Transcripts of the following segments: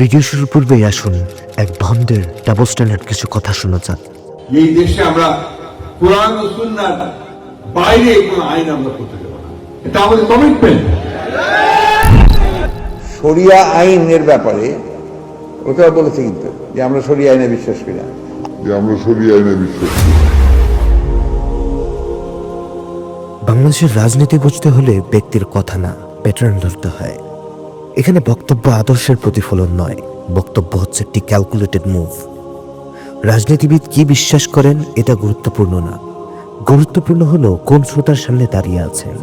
Video শুরুর পূর্বেই আসুন এক ভন্ডের ডাবল স্ট্যান্ডার্ড কিছু কথা শোনা যাক। এই দেশে আমরা কোরআন ও সুন্নার বাইরে কোনো আইন আমরা করতে দেবো না। এটা আমাদের কমিটমেন্ট শরিয়া আইনের ব্যাপারে ওটা বলেছে কিন্তু যে আমরা শরিয়া আইনে বিশ্বাস করি না। যে আমরা সরিয়ে আইনে বিশ্বাস করি বাংলাদেশের রাজনীতি বুঝতে হলে ব্যক্তির কথা না প্যাটার্ন ধরতে হয়। এখানে বক্তব্য আদর্শের প্রতিফলন নয়। বক্তব্য হচ্ছে একটি ক্যালকুলেটেড মুভ রাজনীতিবিদ কি বিশ্বাস করেন, এটা গুরুত্বপূর্ণ না। গুরুত্বপূর্ণ হলো কোন শ্রোতার সামনে দাঁড়িয়ে আছেন।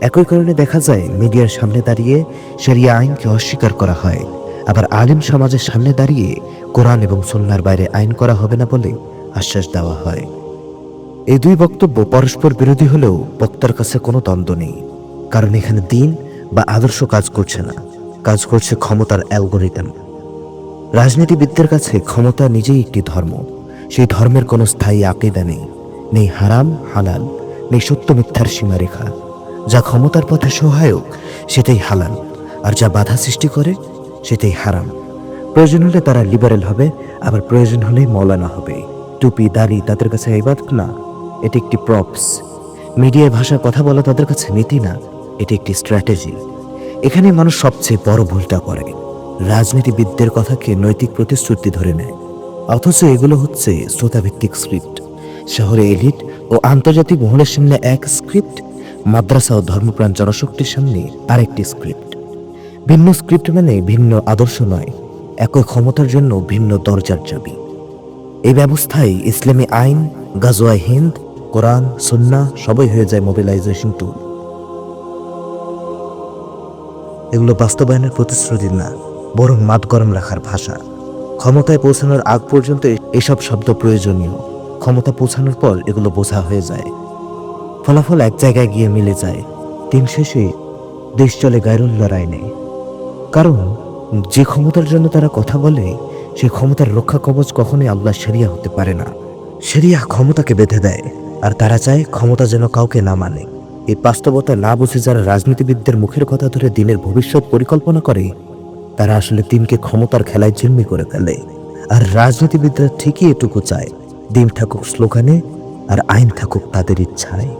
একই কারণে দেখা যায়, মিডিয়ার সামনে দাঁড়িয়ে সেরিয়া আইনকে অস্বীকার করা হয়। আবার আলিম সমাজের সামনে দাঁড়িয়ে কোরআন এবং সন্ন্যার বাইরে আইন করা হবে না বলে আশ্বাস দেওয়া হয়। এই দুই বক্তব্য পরস্পর বিরোধী হলেও বক্তার কাছে কোনো দ্বন্দ্ব নেই। কারণ এখানে দিন বা আদর্শ কাজ করছে না। কাজ করছে ক্ষমতার অ্যালগোরিদম। রাজনীতিবিদদের কাছে ক্ষমতা নিজেই একটি ধর্ম। সেই ধর্মের কোনো স্থায়ী আকিদা নেই। নেই হারাম, হালাল, নেই সত্য মিথ্যার সীমারেখা। যা ক্ষমতার পথে সহায়ক, সেটাই হালাল। আর যা বাধা সৃষ্টি করে, সেটাই হারাম। প্রয়োজন হলে তারা লিবারেল হবে, আবার প্রয়োজন হলে মৌলানা হবে। টুপি, দাড়ি তাদের কাছে ইবাদত না, এটি একটি প্রপস মিডিয়ায় ভাষায় কথা বলা তাদের কাছে নীতি না। এটি একটি স্ট্র্যাটেজি এখানে মানুষ সবচেয়ে বড় ভুলটা করে। রাজনীতিবিদদের কথাকে নৈতিক প্রতিশ্রুতি ধরে নেয়। অথচ এগুলো হচ্ছে শ্রোতাভিত্তিক স্ক্রিপ্ট শহরে এলিট ও আন্তর্জাতিক মহলের সামনে এক স্ক্রিপ্ট মাদ্রাসা ও ধর্মপ্রাণ জনশক্তির সামনে আরেকটি স্ক্রিপ্ট ভিন্ন স্ক্রিপ্ট মানে ভিন্ন আদর্শ নয়, একই ক্ষমতার জন্য ভিন্ন দরজার চাবি। এই ব্যবস্থায় ইসলামী আইন গাজোয়া হিন্দ, কোরআন সুন্না সবই হয়ে যায় মোবিলাইজেশন টুল এগুলো বাস্তবায়নের প্রতিশ্রুতি না, বরং মাত গরম রাখার ভাষা। ক্ষমতায় পৌঁছানোর আগ পর্যন্ত এসব শব্দ প্রয়োজনীয়। ক্ষমতা পৌঁছানোর পর এগুলো বোঝা হয়ে যায়। ফলাফল এক জায়গায় গিয়ে মিলে যায়। দিন শেষে দেশ চলে গায়রুল্লার আইনে কারণ যে ক্ষমতার জন্য তারা কথা বলে সেই ক্ষমতার রক্ষা কবচ কখনোই আল্লাহ সেরিয়া হতে পারে না। সেরিয়া ক্ষমতাকে বেঁধে দেয়, আর তারা চায় ক্ষমতা যেন কাউকে না মানে। এই বাস্তবতা না বুঝে যারা রাজনীতিবিদদের মুখের কথা ধরে দিনের ভবিষ্যৎ পরিকল্পনা করে, তারা আসলে দিনকে ক্ষমতার খেলায় জিম্মি করে ফেলে। আর রাজনীতিবিদরা ঠিকই এটুকু চায়, দিন থাকুক স্লোগানে আর আইন থাকুক তাদের ইচ্ছায়।